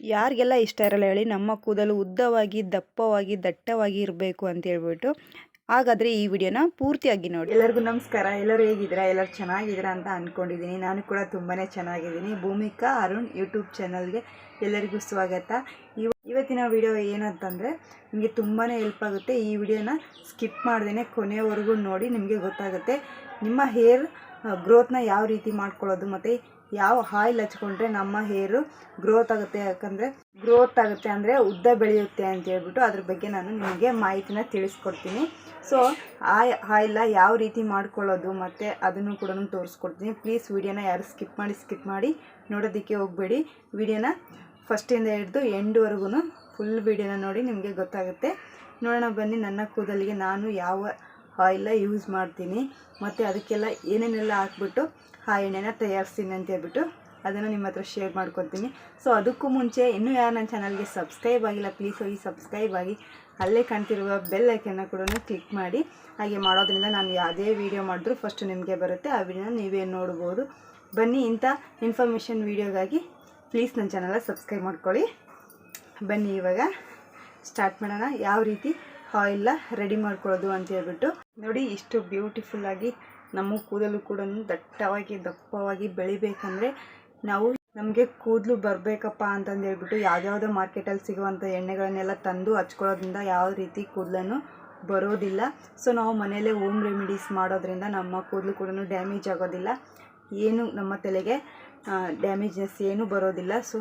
ಯಾರಿಗೆಲ್ಲ ಇಷ್ಟ ಇರಲ್ಲ ಹೇಳಿ ನಮ್ಮ ಕೂದಲು ಉದ್ದವಾಗಿ, ದಪ್ಪವಾಗಿ, ದಟ್ಟವಾಗಿ ಇರಬೇಕು ಅಂತ ಹೇಳ್ಬಿಟ್ಟು ಹಾಗಾದರೆ ಈ ವಿಡಿಯೋನ ಪೂರ್ತಿಯಾಗಿ ನೋಡಿ. ಎಲ್ಲರಿಗೂ ನಮಸ್ಕಾರ. ಎಲ್ಲರೂ ಹೇಗಿದ್ದೀರಾ? ಎಲ್ಲರೂ ಚೆನ್ನಾಗಿದ್ದೀರಾ ಅಂತ ಅಂದ್ಕೊಂಡಿದ್ದೀನಿ ನಾನು ಕೂಡ ತುಂಬಾ ಚೆನ್ನಾಗಿದ್ದೀನಿ. ಭೂಮಿಕಾ ಅರುಣ್ ಯೂಟ್ಯೂಬ್ ಚಾನಲ್ಗೆ ಎಲ್ಲರಿಗೂ ಸ್ವಾಗತ. ಇವ ಇವತ್ತಿನ ವಿಡಿಯೋ ಏನಂತಂದರೆ ನಿಮಗೆ ತುಂಬಾ ಹೆಲ್ಪ್ ಆಗುತ್ತೆ. ಈ ವಿಡಿಯೋನ ಸ್ಕಿಪ್ ಮಾಡ್ದೇ ಕೊನೆಯವರೆಗೂ ನೋಡಿ, ನಿಮಗೆ ಗೊತ್ತಾಗುತ್ತೆ. ನಿಮ್ಮ ಹೇರ್ ಗ್ರೋತ್ನ ಯಾವ ರೀತಿ ಮಾಡ್ಕೊಳ್ಳೋದು ಮತ್ತು ಯಾವ ಆಯಿಲ್ ಹಚ್ಕೊಂಡ್ರೆ ನಮ್ಮ ಹೇರು ಗ್ರೋತ್ ಆಗುತ್ತೆ. ಯಾಕಂದರೆ ಗ್ರೋತ್ ಆಗುತ್ತೆ ಅಂದರೆ ಉದ್ದ ಬೆಳೆಯುತ್ತೆ ಅಂತ ಹೇಳ್ಬಿಟ್ಟು ಅದ್ರ ಬಗ್ಗೆ ನಾನು ನಿಮಗೆ ಮಾಹಿತಿನ ತಿಳಿಸ್ಕೊಡ್ತೀನಿ. ಸೊ ಆ ಆಯಿಲ್ನ ಯಾವ ರೀತಿ ಮಾಡ್ಕೊಳ್ಳೋದು ಮತ್ತು ಅದನ್ನು ಕೂಡ ತೋರಿಸ್ಕೊಡ್ತೀನಿ. ಪ್ಲೀಸ್ ವೀಡಿಯೋನ ಯಾರು ಸ್ಕಿಪ್ ಮಾಡಿ ಸ್ಕಿಪ್ ಮಾಡಿ ನೋಡೋದಕ್ಕೆ ಹೋಗಬೇಡಿ. ವಿಡಿಯೋನ ಫಸ್ಟಿಂದ ಹಿಡಿದು ಎಂಡ್ವರೆಗೂ ಫುಲ್ ವೀಡಿಯೋನ ನೋಡಿ ನಿಮಗೆ ಗೊತ್ತಾಗುತ್ತೆ. ನೋಡೋಣ ಬನ್ನಿ ನನ್ನ ಕೂದಲಿಗೆ ನಾನು ಯಾವ ಆಯಿಲ್ನ ಯೂಸ್ ಮಾಡ್ತೀನಿ. ಮತ್ತು ಅದಕ್ಕೆಲ್ಲ ಏನೇನೆಲ್ಲ ಹಾಕ್ಬಿಟ್ಟು ಆ ಎಣ್ಣೆನ ತಯಾರಿಸ್ತೀನಿ ಅಂತ ಹೇಳ್ಬಿಟ್ಟು ಅದನ್ನು ನಿಮ್ಮ ಹತ್ರ ಶೇರ್ ಮಾಡ್ಕೊತೀನಿ ಸೊ ಅದಕ್ಕೂ ಮುಂಚೆ ಇನ್ನೂ ಯಾರು ನನ್ನ ಚಾನಲ್ಗೆ ಸಬ್ಸ್ಕ್ರೈಬ್ ಆಗಿಲ್ಲ ಪ್ಲೀಸ್ ಹೋಗಿ ಸಬ್ಸ್ಕ್ರೈಬ್ ಆಗಿ. ಅಲ್ಲೇ ಕಾಣ್ತಿರುವ ಬೆಲ್ ಐಕನ್ನ ಕೂಡ ಕ್ಲಿಕ್ ಮಾಡಿ. ಹಾಗೆ ಮಾಡೋದ್ರಿಂದ ನಾನು ಯಾವುದೇ ವೀಡಿಯೋ ಮಾಡಿದ್ರೂ ಫಸ್ಟ್ ನಿಮಗೆ ಬರುತ್ತೆ. ಆ ವಿಡಿಯೋನ ನೀವೇ ನೋಡ್ಬೋದು. ಬನ್ನಿ ಇಂಥ ಇನ್ಫಾರ್ಮೇಷನ್ ವೀಡಿಯೋಗಾಗಿ ಪ್ಲೀಸ್ ನನ್ನ ಚಾನಲ್ನ ಸಬ್ಸ್ಕ್ರೈಬ್ ಮಾಡ್ಕೊಳ್ಳಿ. ಬನ್ನಿ ಇವಾಗ ಸ್ಟಾರ್ಟ್ ಮಾಡೋಣ. ಯಾವ ರೀತಿ ಆಯಿಲ್ನ ರೆಡಿ ಮಾಡ್ಕೊಳ್ಳೋದು ಅಂತ ಹೇಳ್ಬಿಟ್ಟು. ನೋಡಿ, ಇಷ್ಟು ಬ್ಯೂಟಿಫುಲ್ಲಾಗಿ ನಮ್ಮ ಕೂದಲು ಕೂಡ ದಟ್ಟವಾಗಿ, ದಪ್ಪವಾಗಿ ಬೆಳಿಬೇಕಂದ್ರೆ ನಾವು ನಮಗೆ ಕೂದಲು ಬರಬೇಕಪ್ಪ ಅಂತಂದು ಹೇಳ್ಬಿಟ್ಟು ಯಾವ್ದಾವುದೋ ಮಾರ್ಕೆಟಲ್ಲಿ ಸಿಗುವಂಥ ಎಣ್ಣೆಗಳನ್ನೆಲ್ಲ ತಂದು ಹಚ್ಕೊಳ್ಳೋದ್ರಿಂದ ಯಾವ ರೀತಿ ಕೂದಲನ್ನು ಬರೋದಿಲ್ಲ. ಸೊ ನಾವು ಮನೆಯಲ್ಲೇ ಹೋಮ್ ರೆಮಿಡೀಸ್ ಮಾಡೋದ್ರಿಂದ ನಮ್ಮ ಕೂದಲು ಕೂಡ ಡ್ಯಾಮೇಜ್ ಆಗೋದಿಲ್ಲ. ಏನು ನಮ್ಮ ತಲೆಗೆ ಡ್ಯಾಮೇಜ್ನೆಸ್ ಏನೂ ಬರೋದಿಲ್ಲ. ಸೊ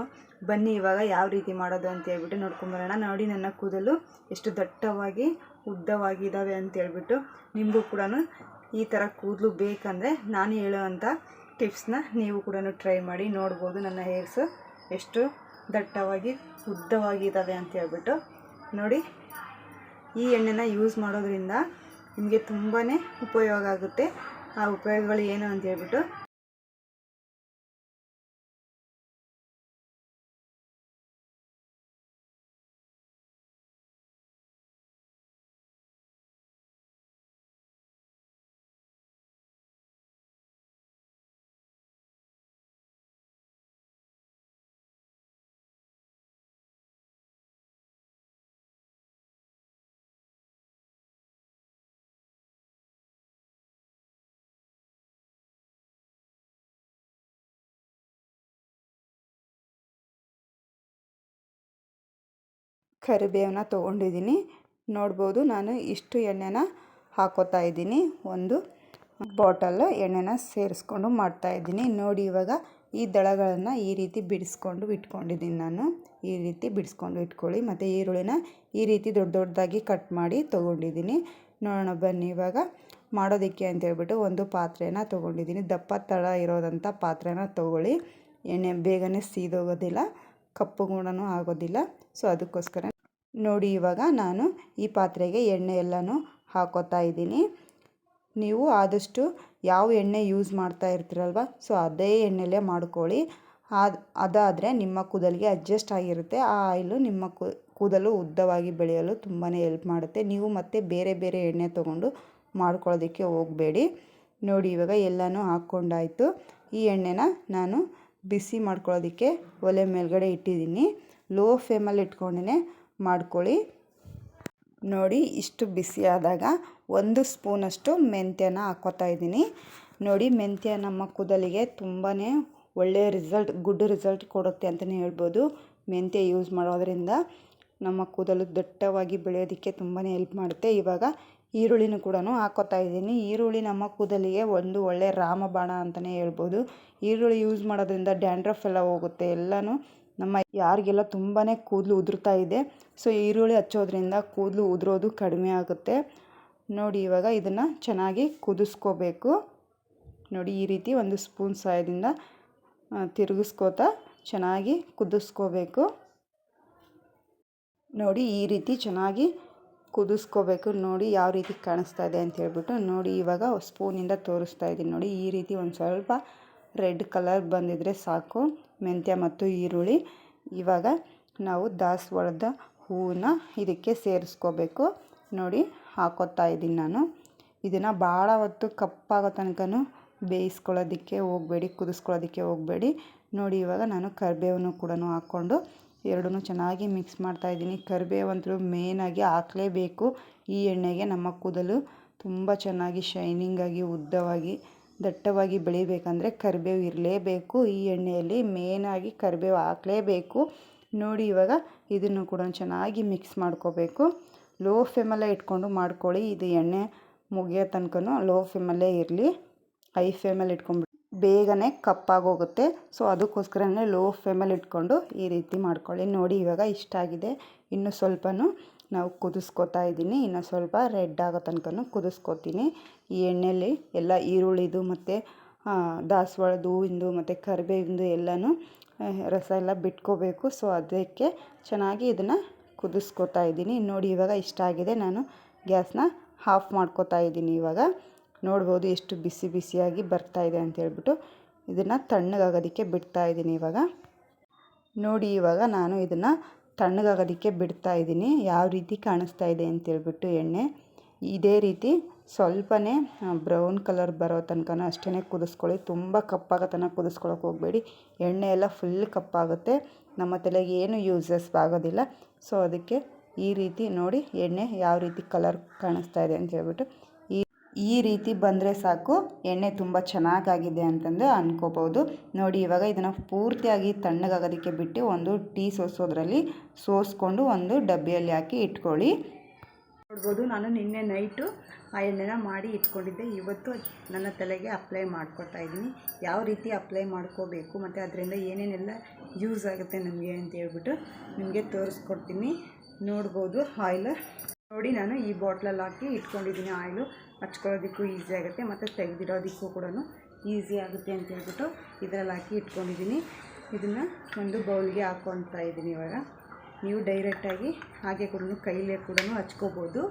ಬನ್ನಿ ಇವಾಗ ಯಾವ ರೀತಿ ಮಾಡೋದು ಅಂತ ಹೇಳ್ಬಿಟ್ಟು ನೋಡ್ಕೊಂಬರೋಣ. ನೋಡಿ ನನ್ನ ಕೂದಲು ಎಷ್ಟು ದಟ್ಟವಾಗಿ ಉದ್ದವಾಗಿದ್ದಾವೆ ಅಂತ ಹೇಳ್ಬಿಟ್ಟು ನಿಮಗೂ ಕೂಡ ಈ ಥರ ಕೂದಲು ಬೇಕಂದರೆ ನಾನು ಹೇಳೋವಂಥ ಟಿಪ್ಸ್ನ ನೀವು ಕೂಡ ಟ್ರೈ ಮಾಡಿ ನೋಡ್ಬೋದು ನನ್ನ ಹೇರ್ಸು ಎಷ್ಟು ದಟ್ಟವಾಗಿ ಉದ್ದವಾಗಿದ್ದಾವೆ ಅಂತ ಹೇಳ್ಬಿಟ್ಟು ನೋಡಿ. ಈ ಎಣ್ಣೆನ ಯೂಸ್ ಮಾಡೋದ್ರಿಂದ ನಿಮಗೆ ತುಂಬಾ ಉಪಯೋಗ ಆಗುತ್ತೆ. ಆ ಉಪಯೋಗಗಳು ಏನು ಅಂತ ಹೇಳ್ಬಿಟ್ಟು ಕರಿಬೇವನ್ನ ತೊಗೊಂಡಿದ್ದೀನಿ. ನೋಡ್ಬೋದು ನಾನು ಇಷ್ಟು ಎಣ್ಣೆನ ಹಾಕೋತಾ ಇದ್ದೀನಿ. ಒಂದು ಬಾಟಲ್ ಎಣ್ಣೆನ ಸೇರಿಸ್ಕೊಂಡು ಮಾಡ್ತಾಯಿದ್ದೀನಿ ನೋಡಿ ಇವಾಗ ಈ ದಳಗಳನ್ನು ಈ ರೀತಿ ಬಿಡಿಸ್ಕೊಂಡು ಇಟ್ಕೊಂಡಿದ್ದೀನಿ ನಾನು. ಈ ರೀತಿ ಬಿಡಿಸ್ಕೊಂಡು ಇಟ್ಕೊಳ್ಳಿ. ಮತ್ತು ಈರುಳ್ಳಿನ ಈ ರೀತಿ ದೊಡ್ಡ ದೊಡ್ಡದಾಗಿ ಕಟ್ ಮಾಡಿ ತೊಗೊಂಡಿದ್ದೀನಿ. ನೋಡೋಣ ಬನ್ನಿ ಇವಾಗ ಮಾಡೋದಕ್ಕೆ ಅಂತ ಹೇಳ್ಬಿಟ್ಟು ಒಂದು ಪಾತ್ರೆನ ತೊಗೊಂಡಿದ್ದೀನಿ. ದಪ್ಪ ತಳ ಇರೋದಂಥ ಪಾತ್ರೆನ ತೊಗೊಳ್ಳಿ. ಎಣ್ಣೆ ಬೇಗನೆ ಸೀದೋಗೋದಿಲ್ಲ. ಕಪ್ಪು ಗುಣನೂ ಆಗೋದಿಲ್ಲ. ಸೊ ಅದಕ್ಕೋಸ್ಕರ ನೋಡಿ ಇವಾಗ ನಾನು ಈ ಪಾತ್ರೆಗೆ ಎಣ್ಣೆ ಎಲ್ಲನೂ ಹಾಕೋತಾ ಇದ್ದೀನಿ. ನೀವು ಆದಷ್ಟು ಯಾವ ಎಣ್ಣೆ ಯೂಸ್ ಮಾಡ್ತಾ ಇರ್ತೀರಲ್ವ ಸೊ ಅದೇ ಎಣ್ಣೆಲೇ ಮಾಡ್ಕೊಳ್ಳಿ. ಅದು ಅದಾದರೆ ನಿಮ್ಮ ಕೂದಲಿಗೆ ಅಡ್ಜಸ್ಟ್ ಆಗಿರುತ್ತೆ. ಆ ಆಯಿಲು ನಿಮ್ಮ ಕೂದಲು ಉದ್ದವಾಗಿ ಬೆಳೆಯಲು ತುಂಬಾ ಹೆಲ್ಪ್ ಮಾಡುತ್ತೆ. ನೀವು ಮತ್ತೆ ಬೇರೆ ಬೇರೆ ಎಣ್ಣೆ ತೊಗೊಂಡು ಮಾಡ್ಕೊಳ್ಳೋದಕ್ಕೆ ಹೋಗಬೇಡಿ. ನೋಡಿ ಇವಾಗ ಎಲ್ಲನೂ ಹಾಕ್ಕೊಂಡಾಯಿತು. ಈ ಎಣ್ಣೆನ ನಾನು ಬಿಸಿ ಮಾಡ್ಕೊಳ್ಳೋದಕ್ಕೆ ಒಲೆ ಮೇಲ್ಗಡೆ ಇಟ್ಟಿದ್ದೀನಿ. ಲೋ ಫ್ಲೇಮಲ್ಲಿ ಇಟ್ಕೊಂಡೇ ಮಾಡ್ಕೊಳ್ಳಿ. ನೋಡಿ, ಇಷ್ಟು ಬಿಸಿ ಆದಾಗ ಒಂದು ಸ್ಪೂನಷ್ಟು ಮೆಂತ್ಯನ ಹಾಕೋತಾ ಇದ್ದೀನಿ. ನೋಡಿ, ಮೆಂತ್ಯ ನಮ್ಮ ಕೂದಲಿಗೆ ತುಂಬಾ ಒಳ್ಳೆಯ ರಿಸಲ್ಟ್ ಗುಡ್ ರಿಸಲ್ಟ್ ಕೊಡುತ್ತೆ ಅಂತಲೇ ಹೇಳ್ಬೋದು. ಮೆಂತ್ಯ ಯೂಸ್ ಮಾಡೋದ್ರಿಂದ ನಮ್ಮ ಕೂದಲು ದಟ್ಟವಾಗಿ ಬೆಳೆಯೋದಕ್ಕೆ ತುಂಬಾ ಹೆಲ್ಪ್ ಮಾಡುತ್ತೆ. ಇವಾಗ ಈರುಳ್ಳಿನೂ ಕೂಡ ಹಾಕೋತಾ ಇದ್ದೀನಿ. ಈರುಳ್ಳಿ ನಮ್ಮ ಕೂದಲಿಗೆ ಒಂದು ಒಳ್ಳೆಯ ರಾಮಬಾಣ ಅಂತಲೇ ಹೇಳ್ಬೋದು. ಈರುಳ್ಳಿ ಯೂಸ್ ಮಾಡೋದ್ರಿಂದ ಡ್ಯಾಂಡ್ರಫ್ ಎಲ್ಲ ಹೋಗುತ್ತೆ. ಎಲ್ಲನೂ ನಮ್ಮ ಯಾರಿಗೆಲ್ಲ ತುಂಬಾ ಕೂದಲು ಉದುರ್ತಾ ಇದೆ, ಸೊ ಈರುಳ್ಳಿ ಹಚ್ಚೋದ್ರಿಂದ ಕೂದಲು ಉದುರೋದು ಕಡಿಮೆ ಆಗುತ್ತೆ. ನೋಡಿ, ಇವಾಗ ಇದನ್ನು ಚೆನ್ನಾಗಿ ಕುದಿಸ್ಕೋಬೇಕು. ನೋಡಿ, ಈ ರೀತಿ ಒಂದು ಸ್ಪೂನ್ ಸಹಾಯದಿಂದ ತಿರುಗಿಸ್ಕೋತಾ ಚೆನ್ನಾಗಿ ಕುದಿಸ್ಕೋಬೇಕು. ನೋಡಿ, ಈ ರೀತಿ ಚೆನ್ನಾಗಿ ಕುದಿಸ್ಕೋಬೇಕು. ನೋಡಿ ಯಾವ ರೀತಿ ಕಾಣಿಸ್ತಾ ಇದೆ ಅಂತ ಹೇಳ್ಬಿಟ್ಟು ನೋಡಿ ಇವಾಗ ಸ್ಪೂನಿಂದ ತೋರಿಸ್ತಾ ಇದ್ದೀನಿ. ನೋಡಿ ಈ ರೀತಿ ಒಂದು ಸ್ವಲ್ಪ ರೆಡ್ ಕಲರ್ ಬಂದಿದ್ರೆ ಸಾಕು. ಮೆಂತ್ಯ ಮತ್ತು ಈರುಳ್ಳಿ. ಇವಾಗ ನಾವು ದಾಸವಾಳದ ಹೂವನ್ನ ಇದಕ್ಕೆ ಸೇರಿಸ್ಕೋಬೇಕು. ನೋಡಿ ಹಾಕೋತಾ ಇದ್ದೀನಿ ನಾನು. ಇದನ್ನು ಭಾಳ ಹೊತ್ತು ಕಪ್ಪಾಗೋ ತನಕನೂ ಬೇಯಿಸ್ಕೊಳ್ಳೋದಕ್ಕೆ ಹೋಗಬೇಡಿ, ಕುದಿಸ್ಕೊಳ್ಳೋದಕ್ಕೆ ಹೋಗಬೇಡಿ. ನೋಡಿ ಇವಾಗ ನಾನು ಕರಿಬೇವನ್ನು ಕೂಡ ಹಾಕ್ಕೊಂಡು ಎರಡನ್ನೂ ಚೆನ್ನಾಗಿ ಮಿಕ್ಸ್ ಮಾಡ್ತಾಯಿದ್ದೀನಿ ಕರಿಬೇವಂತೂ ಮೇಯ್ನಾಗಿ ಹಾಕಲೇಬೇಕು. ಈ ಎಣ್ಣೆಗೆ ನಮ್ಮ ಕೂದಲು ತುಂಬ ಚೆನ್ನಾಗಿ ಶೈನಿಂಗಾಗಿ ಉದ್ದವಾಗಿ, ದಟ್ಟವಾಗಿ ಬೆಳಿಬೇಕಂದ್ರೆ ಕರಿಬೇವು ಇರಲೇಬೇಕು. ಈ ಎಣ್ಣೆಯಲ್ಲಿ ಮೇಯ್ನಾಗಿ ಕರಿಬೇವು ಹಾಕಲೇಬೇಕು. ನೋಡಿ, ಇವಾಗ ಇದನ್ನು ಕೂಡ ಚೆನ್ನಾಗಿ ಮಿಕ್ಸ್ ಮಾಡ್ಕೋಬೇಕು. ಲೋ ಫ್ಲೇಮಲ್ಲೇ ಇಟ್ಕೊಂಡು ಮಾಡ್ಕೊಳ್ಳಿ. ಇದು ಎಣ್ಣೆ ಮುಗಿಯೋ ತನಕನೂ ಲೋ ಫ್ಲೇಮಲ್ಲೇ ಇರಲಿ. ಹೈ ಫ್ಲೇಮಲ್ಲಿ ಇಟ್ಕೊಂಡ್ಬಿಟ್ಟು ಬೇಗನೆ ಕಪ್ಪಾಗೋಗುತ್ತೆ. ಸೊ ಅದಕ್ಕೋಸ್ಕರನೇ ಲೋ ಫ್ಲೇಮಲ್ಲಿ ಇಟ್ಕೊಂಡು ಈ ರೀತಿ ಮಾಡ್ಕೊಳ್ಳಿ. ನೋಡಿ, ಇವಾಗ ಇಷ್ಟ ಆಗಿದೆ. ಇನ್ನು ಸ್ವಲ್ಪನೂ ನಾವು ಕುದಿಸ್ಕೊತಾ ಇದ್ದೀನಿ. ಇನ್ನು ಸ್ವಲ್ಪ ರೆಡ್ ಆಗೋ ತನಕನೂ ಕುದಿಸ್ಕೊತೀನಿ. ಈ ಎಣ್ಣೆಯಲ್ಲಿ ಎಲ್ಲ ಈರುಳ್ಳಿದು ಮತ್ತು ದಾಸವಾಳದ ಹೂವಿಂದು ಮತ್ತು ಕರಿಬೇವಿಂದು ಎಲ್ಲನೂ ರಸ ಎಲ್ಲ ಬಿಟ್ಕೋಬೇಕು. ಸೊ ಅದಕ್ಕೆ ಚೆನ್ನಾಗಿ ಇದನ್ನು ಕುದಿಸ್ಕೊತಾ ಇದ್ದೀನಿ. ನೋಡಿ, ಇವಾಗ ಇಷ್ಟ ಆಗಿದೆ. ನಾನು ಗ್ಯಾಸ್ನ ಆಫ್ ಮಾಡ್ಕೋತಾ ಇದ್ದೀನಿ ಇವಾಗ. ನೋಡ್ಬೋದು ಎಷ್ಟು ಬಿಸಿ ಬಿಸಿಯಾಗಿ ಬರ್ತಾ ಇದೆ ಅಂತ ಹೇಳ್ಬಿಟ್ಟು ಇದನ್ನು ತಣ್ಣಗಾಗೋದಕ್ಕೆ ಬಿಡ್ತಾ ಇದ್ದೀನಿ ಇವಾಗ. ನೋಡಿ ಇವಾಗ ನಾನು ಇದನ್ನು ತಣ್ಣಗಾಗೋದಕ್ಕೆ ಬಿಡ್ತಾ ಇದ್ದೀನಿ. ಯಾವ ರೀತಿ ಕಾಣಿಸ್ತಾ ಇದೆ ಅಂತೇಳ್ಬಿಟ್ಟು ಎಣ್ಣೆ. ಇದೇ ರೀತಿ ಸ್ವಲ್ಪನೇ ಬ್ರೌನ್ ಕಲರ್ ಬರೋ ತನಕ ಅಷ್ಟೇ ಕುದಿಸ್ಕೊಳ್ಳಿ. ತುಂಬ ಕಪ್ಪಾಗೋ ತನಕ ಕುದಿಸ್ಕೊಳಕ್ಕೆ ಹೋಗಬೇಡಿ. ಎಣ್ಣೆ ಎಲ್ಲ ಫುಲ್ ಕಪ್ಪಾಗುತ್ತೆ. ನಮ್ಮ ತಲೆಗೆ ಏನು ಯೂಸಸ್ ಆಗೋದಿಲ್ಲ. ಸೊ ಅದಕ್ಕೆ ಈ ರೀತಿ ನೋಡಿ ಎಣ್ಣೆ ಯಾವ ರೀತಿ ಕಲರ್ ಕಾಣಿಸ್ತಾ ಇದೆ ಅಂತ ಹೇಳ್ಬಿಟ್ಟು ಈ ರೀತಿ ಬಂದರೆ ಸಾಕು. ಎಣ್ಣೆ ತುಂಬ ಚೆನ್ನಾಗಾಗಿದೆ ಅಂತಂದು ಅನ್ಕೋಬೋದು ನೋಡಿ, ಇವಾಗ ಇದನ್ನು ಪೂರ್ತಿಯಾಗಿ ತಣ್ಣಗಾಗೋದಕ್ಕೆ ಬಿಟ್ಟು ಒಂದು ಟೀ ಸೋಸೋದ್ರಲ್ಲಿ ಸೋಸ್ಕೊಂಡು ಒಂದು ಡಬ್ಬಿಯಲ್ಲಿ ಹಾಕಿ ಇಟ್ಕೊಳ್ಳಿ. ನೋಡ್ಬೋದು, ನಾನು ನಿನ್ನೆ ನೈಟು ಆ ಎಣ್ಣೆನ ಮಾಡಿ ಇಟ್ಕೊಂಡಿದ್ದೆ. ಇವತ್ತು ನನ್ನ ತಲೆಗೆ ಅಪ್ಲೈ ಮಾಡ್ಕೊತಾ ಇದ್ದೀನಿ. ಯಾವ ರೀತಿ ಅಪ್ಲೈ ಮಾಡ್ಕೋಬೇಕು, ಮತ್ತು ಅದರಿಂದ ಏನೇನೆಲ್ಲ ಯೂಸ್ ಆಗುತ್ತೆ ನಮಗೆ ಅಂತ ಹೇಳ್ಬಿಟ್ಟು ನಿಮಗೆ ತೋರಿಸ್ಕೊಡ್ತೀನಿ. ನೋಡ್ಬೋದು ಆಯಿಲ್ ನೋಡಿ ನಾನು ಈ ಬಾಟ್ಲಲ್ಲಿ ಹಾಕಿ ಇಟ್ಕೊಂಡಿದ್ದೀನಿ ಆಯಿಲು. ಹಚ್ಕೊಳ್ಳೋದಕ್ಕೂ ಈಸಿ ಆಗುತ್ತೆ, ಮತ್ತು ತೆಗೆದಿಡೋದಕ್ಕೂ ಕೂಡ ಈಸಿ ಆಗುತ್ತೆ ಅಂತ ಹೇಳ್ಬಿಟ್ಟು ಇದರಲ್ಲಿ ಹಾಕಿ ಇಟ್ಕೊಂಡಿದ್ದೀನಿ. ಇದನ್ನು ಒಂದು ಬೌಲ್ಗೆ ಹಾಕ್ಕೊತಾ ಇದ್ದೀನಿ ಇವಾಗ. ನೀವು ಡೈರೆಕ್ಟಾಗಿ ಹಾಗೆ ಕೂಡ ಕೈಲೇ ಕೂಡ ಹಚ್ಕೋಬೋದು.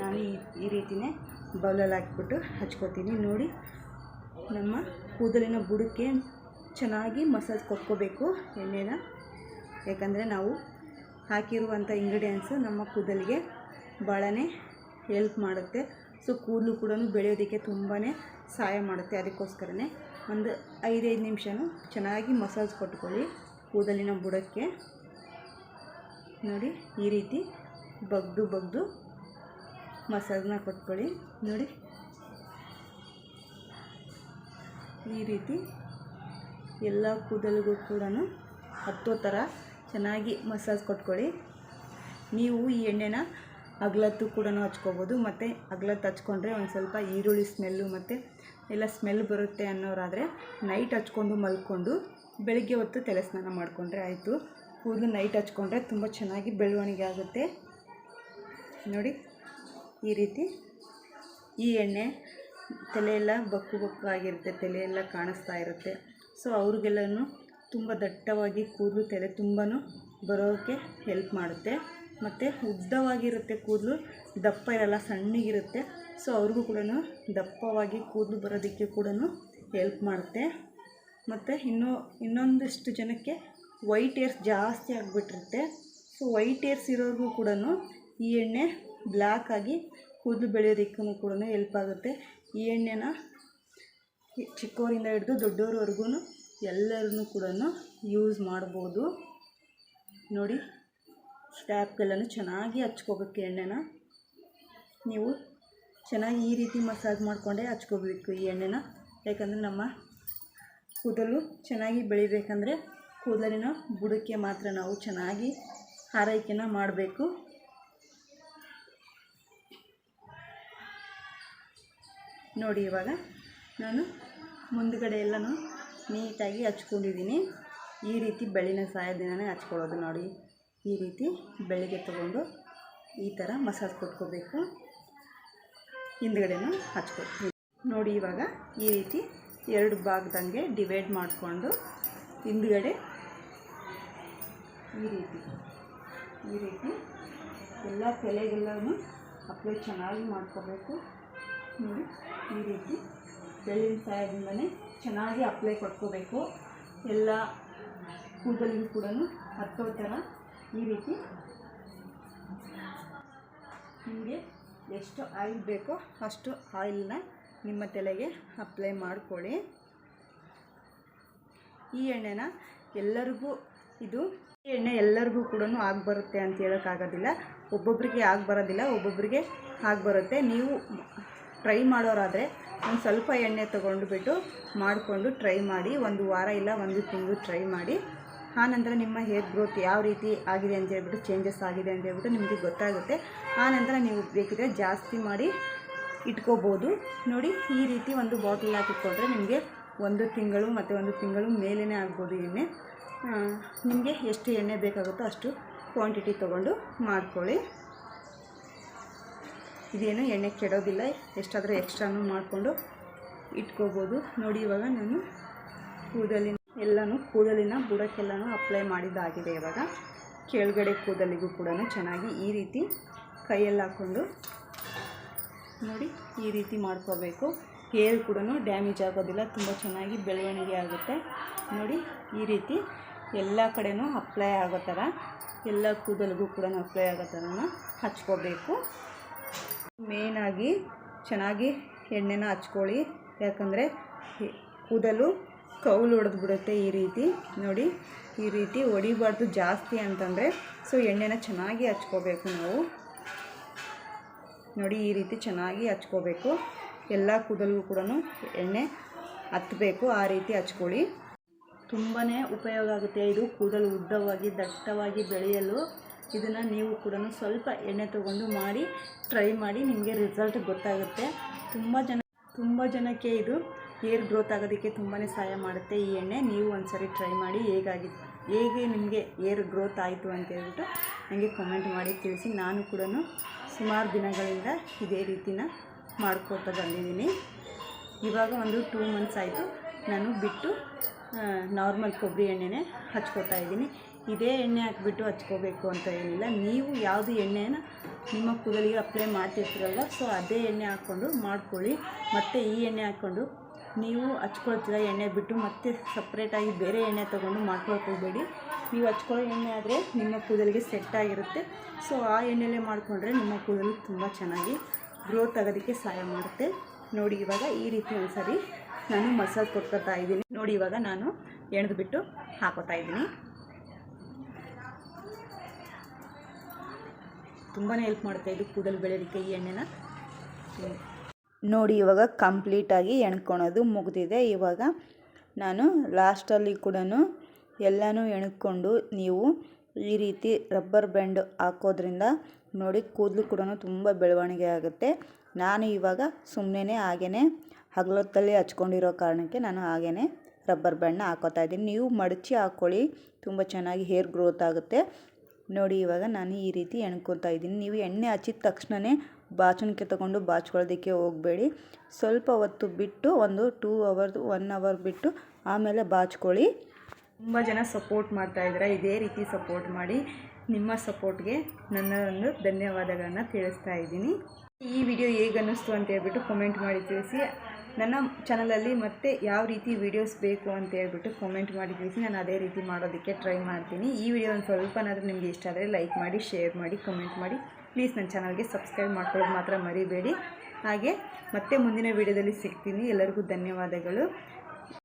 ನಾನು ಈ ಈ ರೀತಿಯೇ ಬೌಲಲ್ಲಿ ಹಾಕಿಬಿಟ್ಟು ಹಚ್ಕೋತೀನಿ. ನೋಡಿ, ನಮ್ಮ ಕೂದಲಿನ ಬುಡಕ್ಕೆ ಚೆನ್ನಾಗಿ ಮಸಾಜ್ ಕೊಟ್ಕೋಬೇಕು ಎಣ್ಣೆನ. ಯಾಕಂದರೆ ನಾವು ಹಾಕಿರುವಂಥ ಇಂಗ್ರೀಡಿಯೆಂಟ್ಸು ನಮ್ಮ ಕೂದಲಿಗೆ ಭಾಳನೇ ಹೆಲ್ಪ್ ಮಾಡುತ್ತೆ. ಸೊ ಕೂದಲು ಕೂಡ ಬೆಳೆಯೋದಕ್ಕೆ ತುಂಬಾ ಸಹಾಯ ಮಾಡುತ್ತೆ. ಅದಕ್ಕೋಸ್ಕರನೇ ಒಂದು ಐದೈದು ನಿಮಿಷನೂ ಚೆನ್ನಾಗಿ ಮಸಾಜ್ ಕೊಟ್ಕೊಳ್ಳಿ ಕೂದಲಿನ ಬುಡಕ್ಕೆ. ನೋಡಿ, ಈ ರೀತಿ ಬಗ್ದು ಬಗ್ದು ಮಸಾಜ್ನ ಕೊಟ್ಕೊಳ್ಳಿ. ನೋಡಿ, ಈ ರೀತಿ ಎಲ್ಲ ಕೂದಲಿಗೂ ಕೂಡ ಹತ್ತೋ ಥರ ಚೆನ್ನಾಗಿ ಮಸಾಜ್ ಕೊಟ್ಕೊಳ್ಳಿ. ನೀವು ಈ ಎಣ್ಣೆನ ಅಗ್ಲತ್ತು ಕೂಡ ಹಚ್ಕೋಬೋದು. ಮತ್ತು ಅಗ್ಲತ್ತು ಹಚ್ಕೊಂಡ್ರೆ ಒಂದು ಸ್ವಲ್ಪ ಈರುಳ್ಳಿ ಸ್ಮೆಲ್ಲು ಮತ್ತು ಎಲ್ಲ ಸ್ಮೆಲ್ ಬರುತ್ತೆ ಅನ್ನೋರಾದರೆ ನೈಟ್ ಹಚ್ಕೊಂಡು ಮಲ್ಕೊಂಡು ಬೆಳಗ್ಗೆ ಹೊತ್ತು ತಲೆ ಸ್ನಾನ ಮಾಡಿಕೊಂಡ್ರೆ ಆಯಿತು. ಕೂದಲು ನೈಟ್ ಹಚ್ಕೊಂಡ್ರೆ ತುಂಬ ಚೆನ್ನಾಗಿ ಬೆಳವಣಿಗೆ ಆಗುತ್ತೆ. ನೋಡಿ, ಈ ರೀತಿ ಈ ಎಣ್ಣೆ ತಲೆಯೆಲ್ಲ ಬಕ್ಕು ಬಕ್ಕು ಆಗಿರುತ್ತೆ, ತಲೆಯೆಲ್ಲ ಕಾಣಿಸ್ತಾ ಇರುತ್ತೆ. ಸೊ ಅವ್ರಿಗೆಲ್ಲನೂ ತುಂಬ ದಟ್ಟವಾಗಿ ಕೂದಲು ತಲೆ ತುಂಬಾ ಬರೋಕ್ಕೆ ಹೆಲ್ಪ್ ಮಾಡುತ್ತೆ. ಮತ್ತು ಉದ್ದವಾಗಿರುತ್ತೆ ಕೂದಲು, ದಪ್ಪ ಇರಲ್ಲ, ಸಣ್ಣಗಿರುತ್ತೆ. ಸೊ ಅವ್ರಿಗೂ ಕೂಡ ದಪ್ಪವಾಗಿ ಕೂದಲು ಬರೋದಕ್ಕೆ ಕೂಡ ಹೆಲ್ಪ್ ಮಾಡುತ್ತೆ. ಮತ್ತು ಇನ್ನೂ, ಇನ್ನೊಂದಿಷ್ಟು ಜನಕ್ಕೆ ವೈಟ್ ಏರ್ಸ್ ಜಾಸ್ತಿ ಆಗಿಬಿಟ್ಟಿರುತ್ತೆ. ಸೊ ವೈಟ್ ಏರ್ಸ್ ಇರೋರಿಗೂ ಕೂಡ ಈ ಎಣ್ಣೆ ಬ್ಲ್ಯಾಕ್ ಆಗಿ ಕೂದಲು ಬೆಳೆಯೋದಕ್ಕೂ ಕೂಡ ಹೆಲ್ಪ್ ಆಗುತ್ತೆ. ಈ ಎಣ್ಣೆನ ಚಿಕ್ಕವರಿಂದ ಹಿಡಿದು ದೊಡ್ಡವ್ರವರೆಗೂ ಎಲ್ಲರೂ ಕೂಡ ಯೂಸ್ ಮಾಡ್ಬೋದು. ನೋಡಿ. ಸ್ಟ್ಯಾಪ್ಗೆಲ್ಲನೂ ಚೆನ್ನಾಗಿ ಹಚ್ಕೋಬೇಕು ಎಣ್ಣೆನ. ನೀವು ಚೆನ್ನಾಗಿ ಈ ರೀತಿ ಮಸಾಜ್ ಮಾಡಿಕೊಂಡೇ ಹಚ್ಕೋಬೇಕು ಈ ಎಣ್ಣೆನ. ಯಾಕಂದರೆ ನಮ್ಮ ಕೂದಲು ಚೆನ್ನಾಗಿ ಬೆಳಿಬೇಕಂದ್ರೆ ಕೂದಲಿನ ಬುಡಕ್ಕೆ ಮಾತ್ರ ನಾವು ಚೆನ್ನಾಗಿ ಆರೈಕೆನ ಮಾಡಬೇಕು. ನೋಡಿ ಇವಾಗ ನಾನು ಮುಂದುಗಡೆ ಎಲ್ಲನೂ ನೀಟಾಗಿ ಹಚ್ಕೊಂಡಿದ್ದೀನಿ. ಈ ರೀತಿ ಬೆಳ್ಳಿನ ಸಹಾಯದಿಂದನೇ ಹಚ್ಕೊಳ್ಳೋದು ನೋಡಿ. ಈ ರೀತಿ ಬೆಳಗ್ಗೆ ತಗೊಂಡು ಈ ಥರ ಮಸಾಜ್ ಕೊಟ್ಕೋಬೇಕು. ಹಿಂದ್ಗಡೆನೂ ಹಚ್ಕೊಳ್ತೀನಿ ನೋಡಿ ಇವಾಗ ಈ ರೀತಿ ಎರಡು ಭಾಗದಂಗೆ ಡಿವೈಡ್ ಮಾಡಿಕೊಂಡು ಹಿಂದ್ಗಡೆ ಈ ರೀತಿ ಈ ರೀತಿ ಎಲ್ಲ ತಲೆಗೆಲ್ಲನೂ ಅಪ್ಲೈ ಚೆನ್ನಾಗಿ ಮಾಡ್ಕೋಬೇಕು. ನೋಡಿ, ಈ ರೀತಿ ಬೆಳ್ಳಿನ ಸಹಾಯದಿಂದನೇ ಚೆನ್ನಾಗಿ ಅಪ್ಲೈ ಕೊಟ್ಕೋಬೇಕು. ಎಲ್ಲ ಕೂದಲಿಗೂ ಕೂಡ ಹತ್ತೋ ಥರ ಈ ರೀತಿ ನಿಮಗೆ ಎಷ್ಟು ಆಯಿಲ್ ಬೇಕೋ ಅಷ್ಟು ಆಯಿಲ್ನ ನಿಮ್ಮ ತಲೆಗೆ ಅಪ್ಲೈ ಮಾಡಿಕೊಳ್ಳಿ. ಈ ಎಣ್ಣೆನ ಎಲ್ಲರಿಗೂ ಇದು ಈ ಎಣ್ಣೆ ಎಲ್ಲರಿಗೂ ಕೂಡ ಆಗಿಬರುತ್ತೆ ಅಂತ ಹೇಳೋಕ್ಕಾಗೋದಿಲ್ಲ ಒಬ್ಬೊಬ್ಬರಿಗೆ ಆಗಿ ಬರೋದಿಲ್ಲ ಒಬ್ಬೊಬ್ಬರಿಗೆ ಆಗಿ ಬರುತ್ತೆ. ನೀವು ಟ್ರೈ ಮಾಡೋರಾದರೆ ಒಂದು ಸ್ವಲ್ಪ ಎಣ್ಣೆ ತೊಗೊಂಡುಬಿಟ್ಟು ಮಾಡಿಕೊಂಡು ಟ್ರೈ ಮಾಡಿ, ಒಂದು ವಾರ ಇಲ್ಲ, ಒಂದು ತಿಂಗಳು ಟ್ರೈ ಮಾಡಿ. ಆನಂತರ ನಿಮ್ಮ ಹೇರ್ ಗ್ರೋತ್ ಯಾವ ರೀತಿ ಆಗಿದೆ ಅಂತ ಹೇಳ್ಬಿಟ್ಟು ಚೇಂಜಸ್ ಆಗಿದೆ ಅಂತ ಹೇಳ್ಬಿಟ್ಟು ನಿಮಗೆ ಗೊತ್ತಾಗುತ್ತೆ. ಆನಂತರ ನೀವು ಬೇಕಿದ್ರೆ ಜಾಸ್ತಿ ಮಾಡಿ ಇಟ್ಕೋಬೋದು. ನೋಡಿ, ಈ ರೀತಿ ಒಂದು ಬಾಟಲ್ ಹಾಕಿಟ್ಕೊಂಡ್ರೆ ನಿಮಗೆ ಒಂದು ತಿಂಗಳು ಮತ್ತು ಒಂದು ತಿಂಗಳು ಮೇಲೇ ಆಗ್ಬೋದು ಎಣ್ಣೆ. ನಿಮಗೆ ಎಷ್ಟು ಎಣ್ಣೆ ಬೇಕಾಗುತ್ತೋ ಅಷ್ಟು ಕ್ವಾಂಟಿಟಿ ತೊಗೊಂಡು ಮಾಡ್ಕೊಳ್ಳಿ. ಇದೇನು ಎಣ್ಣೆ ಕೆಡೋದಿಲ್ಲ, ಎಷ್ಟಾದರೂ ಎಕ್ಸ್ಟ್ರಾನು ಮಾಡಿಕೊಂಡು ಇಟ್ಕೋಬೋದು. ನೋಡಿ, ಇವಾಗ ನಾನು ಕೂದಲಿನ ಎಲ್ಲನೂ ಕೂದಲಿನ ಬುಡಕ್ಕೆಲ್ಲನೂ ಅಪ್ಲೈ ಮಾಡಿದ್ದಾಗಿದೆ ಇವಾಗ. ಕೆಳಗಡೆ ಕೂದಲಿಗೂ ಕೂಡ ಚೆನ್ನಾಗಿ ಈ ರೀತಿ ಕೈಯಲ್ಲಿ ಹಾಕ್ಕೊಂಡು ನೋಡಿ ಈ ರೀತಿ ಮಾಡ್ಕೋಬೇಕು. ಹೇರ್ ಕೂಡ ಡ್ಯಾಮೇಜ್ ಆಗೋದಿಲ್ಲ, ತುಂಬ ಚೆನ್ನಾಗಿ ಬೆಳವಣಿಗೆ ಆಗುತ್ತೆ. ನೋಡಿ ಈ ರೀತಿ ಎಲ್ಲ ಕಡೆನೂ ಅಪ್ಲೈ ಆಗೋ ಥರ, ಎಲ್ಲ ಕೂದಲಿಗೂ ಕೂಡ ಅಪ್ಲೈ ಆಗೋ ಥರ ಹಚ್ಕೋಬೇಕು. ಮೇಯ್ನಾಗಿ ಚೆನ್ನಾಗಿ ಎಣ್ಣೆನ ಹಚ್ಕೊಳ್ಳಿ. ಯಾಕಂದರೆ ಕೂದಲು ಕೌಲು ಹೊಡೆದು ಬಿಡುತ್ತೆ ಈ ರೀತಿ. ನೋಡಿ, ಈ ರೀತಿ ಹೊಡಿಬಾರ್ದು ಜಾಸ್ತಿ ಅಂತಂದರೆ, ಸೊ ಎಣ್ಣೆನ ಚೆನ್ನಾಗಿ ಹಚ್ಕೋಬೇಕು ನಾವು. ನೋಡಿ, ಈ ರೀತಿ ಚೆನ್ನಾಗಿ ಹಚ್ಕೋಬೇಕು. ಎಲ್ಲ ಕೂದಲಿಗೂ ಕೂಡ ಎಣ್ಣೆ ಹತ್ತಬೇಕು ಆ ರೀತಿ ಹಚ್ಕೊಳ್ಳಿ. ತುಂಬಾ ಉಪಯೋಗ ಆಗುತ್ತೆ ಇದು ಕೂದಲು ಉದ್ದವಾಗಿ, ದಟ್ಟವಾಗಿ ಬೆಳೆಯಲು. ಇದನ್ನು ನೀವು ಕೂಡ ಸ್ವಲ್ಪ ಎಣ್ಣೆ ತೊಗೊಂಡು ಮಾಡಿ, ಟ್ರೈ ಮಾಡಿ, ನಿಮಗೆ ರಿಸಲ್ಟ್ ಗೊತ್ತಾಗುತ್ತೆ. ತುಂಬ ಜನ, ತುಂಬ ಜನಕ್ಕೆ ಇದು ಹೇರ್ ಗ್ರೋತ್ ಆಗೋದಕ್ಕೆ ತುಂಬಾ ಸಹಾಯ ಮಾಡುತ್ತೆ ಈ ಎಣ್ಣೆ. ನೀವು ಒಂದ್ಸರಿ ಟ್ರೈ ಮಾಡಿ ಹೇಗಾಗಿ, ಹೇಗೆ ನಿಮಗೆ ಏರ್ ಗ್ರೋತ್ ಆಯಿತು ಅಂತ ಹೇಳ್ಬಿಟ್ಟು ನನಗೆ ಕಮೆಂಟ್ ಮಾಡಿ ತಿಳಿಸಿ. ನಾನು ಕೂಡ ಸುಮಾರು ದಿನಗಳಿಂದ ಇದೇ ರೀತಿನ ಮಾಡ್ಕೋತಾ ಬಂದಿದ್ದೀನಿ ಇವಾಗ ಒಂದು ಟೂ ಮಂತ್ಸ್ ಆಯಿತು. ನಾನು ಬಿಟ್ಟು ನಾರ್ಮಲ್ ಕೊಬ್ಬರಿ ಎಣ್ಣೆನೇ ಹಚ್ಕೋತಾ ಇದ್ದೀನಿ. ಇದೇ ಎಣ್ಣೆ ಹಾಕ್ಬಿಟ್ಟು ಹಚ್ಕೋಬೇಕು ಅಂತ ಏನಿಲ್ಲ. ನೀವು ಯಾವುದು ಎಣ್ಣೆನ ನಿಮ್ಮ ಕೂದಲಿಗೆ ಅಪ್ಲೈ ಮಾಡ್ತಿರ್ತೀರಲ್ವ ಸೊ ಅದೇ ಎಣ್ಣೆ ಹಾಕ್ಕೊಂಡು ಮಾಡ್ಕೊಳ್ಳಿ. ಮತ್ತು ಈ ಎಣ್ಣೆ ಹಾಕ್ಕೊಂಡು ನೀವು ಹಚ್ಕೊಳ್ತೀರಾ ಎಣ್ಣೆ ಬಿಟ್ಟು ಮತ್ತೆ ಸಪ್ರೇಟಾಗಿ ಬೇರೆ ಎಣ್ಣೆ ತೊಗೊಂಡು ಮಾಡ್ಕೊಳಕ್ಕೆ ಹೋಗಬೇಡಿ ನೀವು ಹಚ್ಕೊಳ್ಳೋ ಎಣ್ಣೆ ಆದರೆ ನಿಮ್ಮ ಕೂದಲಿಗೆ ಸೆಟ್ ಆಗಿರುತ್ತೆ. ಸೊ ಆ ಎಣ್ಣೆಲೇ ಮಾಡಿಕೊಂಡ್ರೆ ನಿಮ್ಮ ಕೂದಲು ತುಂಬ ಚೆನ್ನಾಗಿ ಗ್ರೋತ್ ಆಗೋದಕ್ಕೆ ಸಹಾಯ ಮಾಡುತ್ತೆ. ನೋಡಿ, ಇವಾಗ ಈ ರೀತಿ ಒಂದ್ಸರಿ ನಾನು ಮಸಾಜ್ ಕೊಟ್ಕೊತಾ ಇದ್ದೀನಿ. ನೋಡಿ, ಇವಾಗ ನಾನು ಎಣ್ದು ಬಿಟ್ಟು ಹಾಕೋತಾ ಇದ್ದೀನಿ. ತುಂಬಾ ಹೆಲ್ಪ್ ಮಾಡುತ್ತೆ ಇದು ಕೂದಲು ಬೆಳೆಯೋದಕ್ಕೆ ಈ ಎಣ್ಣೆನ. ನೋಡಿ, ಇವಾಗ ಕಂಪ್ಲೀಟಾಗಿ ಎಣ್ಕೊಳೋದು ಮುಗಿದಿದೆ. ಇವಾಗ ನಾನು ಲಾಸ್ಟಲ್ಲಿ ಕೂಡ ಎಲ್ಲನೂ ಎಣ್ಕೊಂಡು ನೀವು ಈ ರೀತಿ ರಬ್ಬರ್ ಬ್ಯಾಂಡ್ ಹಾಕೋದ್ರಿಂದ ನೋಡಿ, ಕೂದಲು ಕೂಡ ತುಂಬ ಬೆಳವಣಿಗೆ ಆಗುತ್ತೆ. ನಾನು ಇವಾಗ ಸುಮ್ಮನೆ ಹಾಗೇ ಹಗಲೊತ್ತಲ್ಲಿ ಹಚ್ಕೊಂಡಿರೋ ಕಾರಣಕ್ಕೆ ನಾನು ಹಾಗೇ ರಬ್ಬರ್ ಬ್ಯಾಂಡ್ನ ಹಾಕೋತಾ ಇದ್ದೀನಿ. ನೀವು ಮಡಚಿ ಹಾಕ್ಕೊಳ್ಳಿ ತುಂಬ ಚೆನ್ನಾಗಿ ಹೇರ್ ಗ್ರೋತ್ ಆಗುತ್ತೆ. ನೋಡಿ, ಇವಾಗ ನಾನು ಈ ರೀತಿ ಎಣ್ಕೊತಾ ಇದ್ದೀನಿ. ನೀವು ಎಣ್ಣೆ ಹಚ್ಚಿದ ತಕ್ಷಣವೇ ಬಾಚಣಿಕೆ ತಗೊಂಡು ಬಾಚ್ಕೊಳ್ಳೋದಕ್ಕೆ ಹೋಗಬೇಡಿ. ಸ್ವಲ್ಪ ಹೊತ್ತು ಬಿಟ್ಟು ಒಂದು ಟೂ ಅವರ್ ಒನ್ ಅವರ್ ಬಿಟ್ಟು ಆಮೇಲೆ ಬಾಚ್ಕೊಳ್ಳಿ. ತುಂಬ ಜನ ಸಪೋರ್ಟ್ ಮಾಡ್ತಾ ಇದ್ದಾರೆ. ಇದೇ ರೀತಿ ಸಪೋರ್ಟ್ ಮಾಡಿ ನಿಮ್ಮ ಸಪೋರ್ಟ್ಗೆ ನನ್ನ ಒಂದು ಧನ್ಯವಾದಗಳನ್ನು ತಿಳಿಸ್ತಾ ಇದ್ದೀನಿ. ಈ ವಿಡಿಯೋ ಹೇಗೆ ಅನ್ನಿಸ್ತು ಅಂತ ಹೇಳ್ಬಿಟ್ಟು ಕಮೆಂಟ್ ಮಾಡಿ ತಿಳಿಸಿ. ನನ್ನ ಚಾನಲಲ್ಲಿ ಮತ್ತೆ ಯಾವ ರೀತಿ ವೀಡಿಯೋಸ್ ಬೇಕು ಅಂತ ಹೇಳ್ಬಿಟ್ಟು ಕಮೆಂಟ್ ಮಾಡಿ ತಿಳಿಸಿ. ನಾನು ಅದೇ ರೀತಿ ಮಾಡೋದಕ್ಕೆ ಟ್ರೈ ಮಾಡ್ತೀನಿ. ಈ ವಿಡಿಯೋ ಒಂದು ಸ್ವಲ್ಪನಾದರೂ ನಿಮಗೆ ಇಷ್ಟ ಆದರೆ ಲೈಕ್ ಮಾಡಿ ಶೇರ್ ಮಾಡಿ ಕಮೆಂಟ್ ಮಾಡಿ. ಪ್ಲೀಸ್ ನನ್ನ ಚಾನಲ್ಗೆ ಸಬ್ಸ್ಕ್ರೈಬ್ ಮಾಡ್ಕೊಳ್ಳೋದು ಮಾತ್ರ ಮರಿಬೇಡಿ. ಹಾಗೆ ಮತ್ತೆ ಮುಂದಿನ ವಿಡಿಯೋದಲ್ಲಿ ಸಿಗ್ತೀನಿ. ಎಲ್ಲರಿಗೂ ಧನ್ಯವಾದಗಳು.